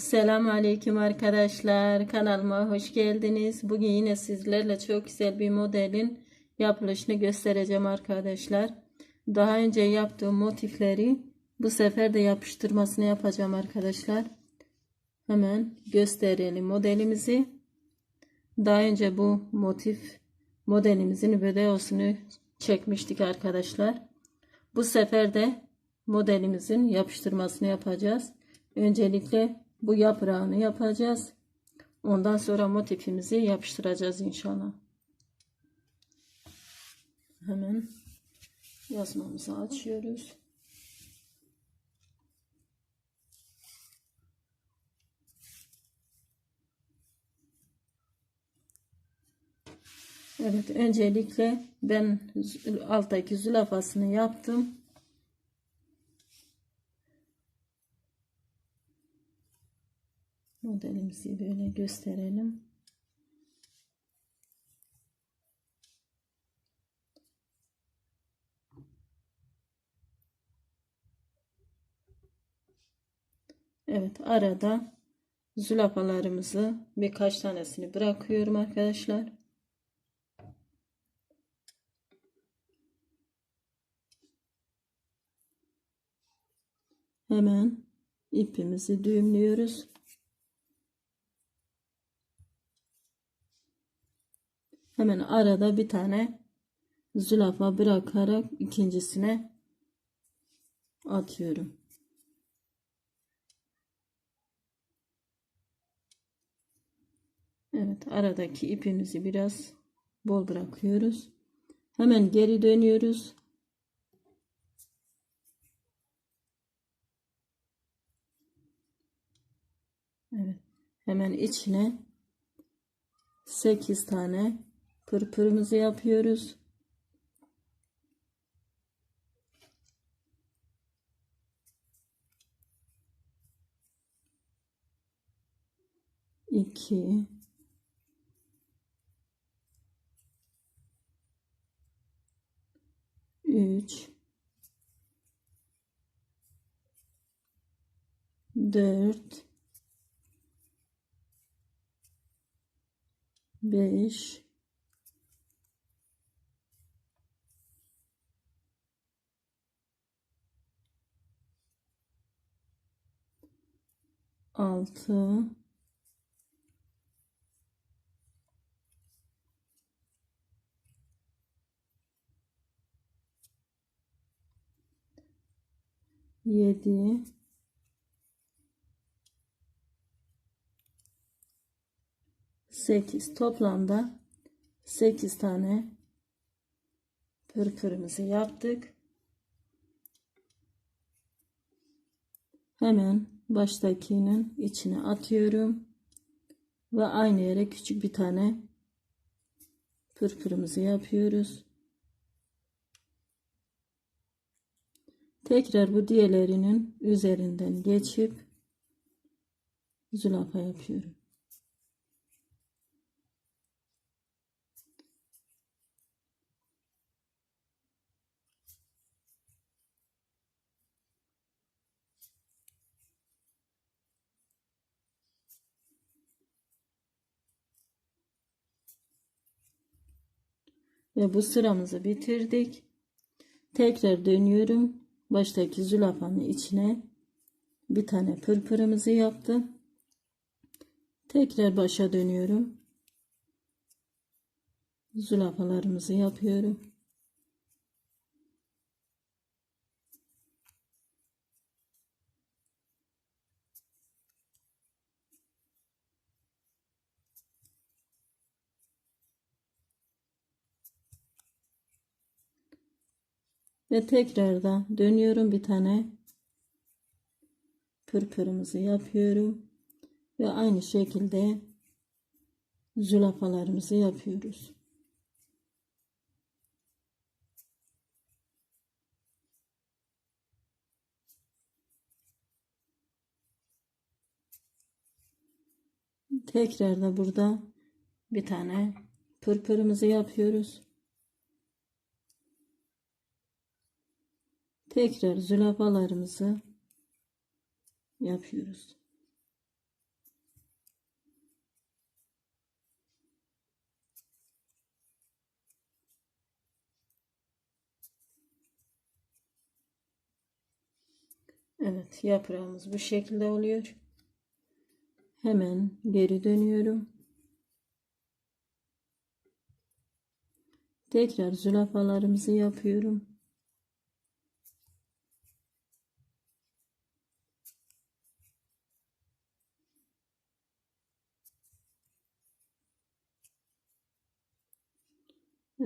Selamun Aleyküm arkadaşlar. Kanalıma hoş geldiniz. Bugün yine sizlerle çok güzel bir modelin yapılışını göstereceğim arkadaşlar. Daha önce yaptığım motifleri bu sefer de yapıştırmasını yapacağım arkadaşlar. Hemen gösterelim modelimizi. Daha önce bu motif modelimizin videosunu çekmiştik arkadaşlar. Bu sefer de modelimizin yapıştırmasını yapacağız. Öncelikle bu yaprağını yapacağız. Ondan sonra motifimizi yapıştıracağız inşallah. Hemen yazmamızı açıyoruz. Evet, öncelikle ben alttaki zülafasını yaptım. Modelimizi böyle gösterelim. Evet arada zülafalarımızı birkaç tanesini bırakıyorum arkadaşlar. Hemen ipimizi düğümlüyoruz. Hemen arada bir tane zülafa bırakarak ikincisine atıyorum. Evet aradaki ipimizi biraz bol bırakıyoruz. Hemen geri dönüyoruz. Evet. Hemen içine 8 tane pırpırımızı yapıyoruz. İki, üç, dört, beş, altı, yedi, sekiz. Toplamda sekiz tane pırpırımızı yaptık. Hemen baştakinin içine atıyorum ve aynı yere küçük bir tane pırpırımızı yapıyoruz. Tekrar bu diğerlerinin üzerinden geçip zülafa yapıyorum. Ve bu sıramızı bitirdik. Tekrar dönüyorum. Baştaki zülafanın içine bir tane pırpırımızı yaptım. Tekrar başa dönüyorum. Zülafalarımızı yapıyorum. Ve tekrardan dönüyorum bir tane pırpırımızı yapıyorum. Ve aynı şekilde zülafalarımızı yapıyoruz. Tekrar da burada bir tane pırpırımızı yapıyoruz. tekrar zülafalarımızı yapıyoruz. Evet yaprağımız bu şekilde oluyor. Hemen geri dönüyorum. Tekrar zülafalarımızı yapıyorum.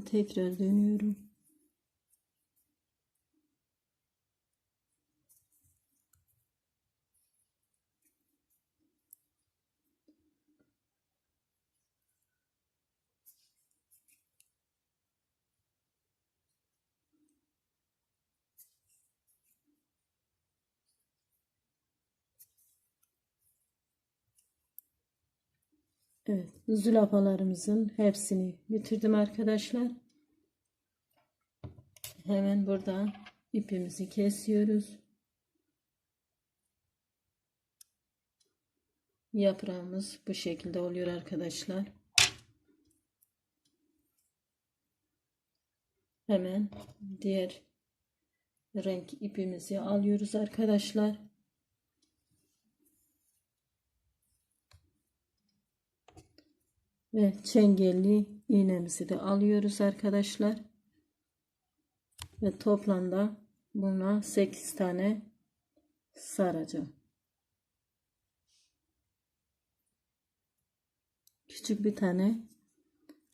Tekrar dönüyorum. Evet, zülafalarımızın hepsini bitirdim arkadaşlar. Hemen burada ipimizi kesiyoruz. Yaprağımız bu şekilde oluyor arkadaşlar. Hemen diğer renk ipimizi alıyoruz arkadaşlar. Ve çengelli iğnemizi de alıyoruz arkadaşlar. Ve toplamda buna 8 tane saracağım. Küçük bir tane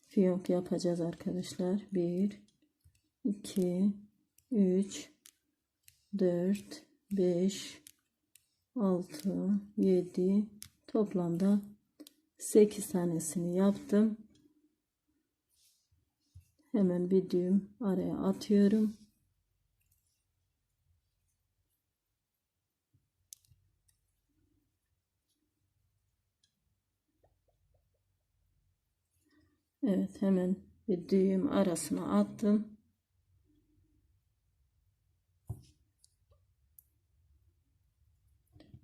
fiyonk yapacağız arkadaşlar. 1 2 3 4 5 6 7 toplamda 8 tanesini yaptım. Hemen bir düğüm araya atıyorum. Evet hemen bir düğüm arasına attım.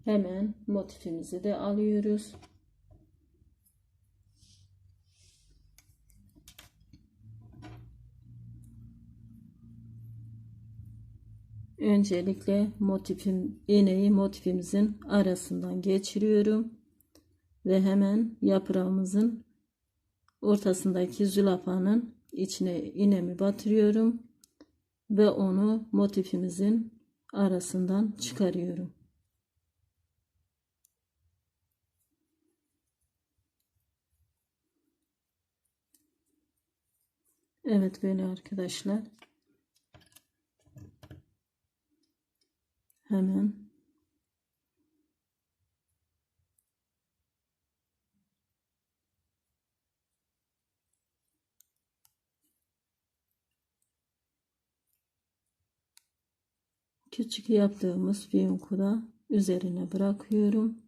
Hemen motifimizi de alıyoruz. Öncelikle motifim iğneyi motifimizin arasından geçiriyorum ve hemen yaprağımızın ortasındaki zülafanın içine iğnemi batırıyorum ve onu motifimizin arasından çıkarıyorum. Evet böyle arkadaşlar. Hemen küçük yaptığımız fiyonku da üzerine bırakıyorum.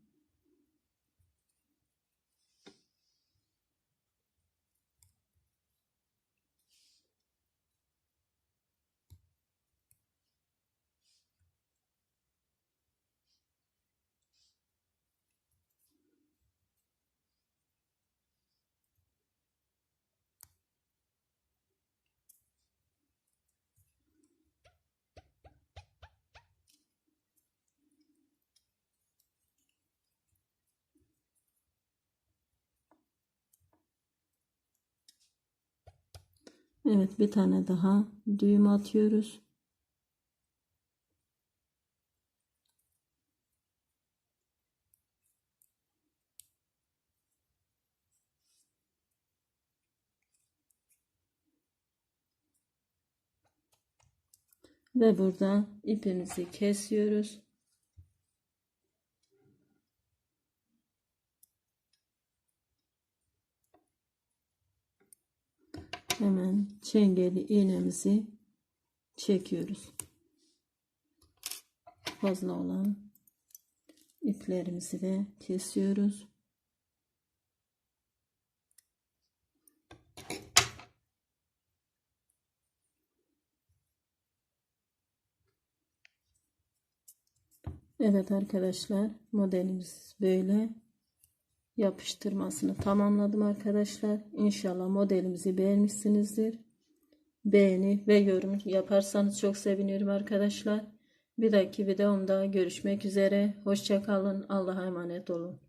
Evet bir tane daha düğüm atıyoruz. Ve burada ipimizi kesiyoruz. Hemen çengeli iğnemizi çekiyoruz. Fazla olan iplerimizi de kesiyoruz. Evet arkadaşlar modelimiz böyle yapıştırmasını tamamladım arkadaşlar. İnşallah modelimizi beğenmişsinizdir. Beğeni ve yorum yaparsanız çok sevinirim arkadaşlar. Bir dahaki videomda görüşmek üzere. Hoşça kalın. Allah'a emanet olun.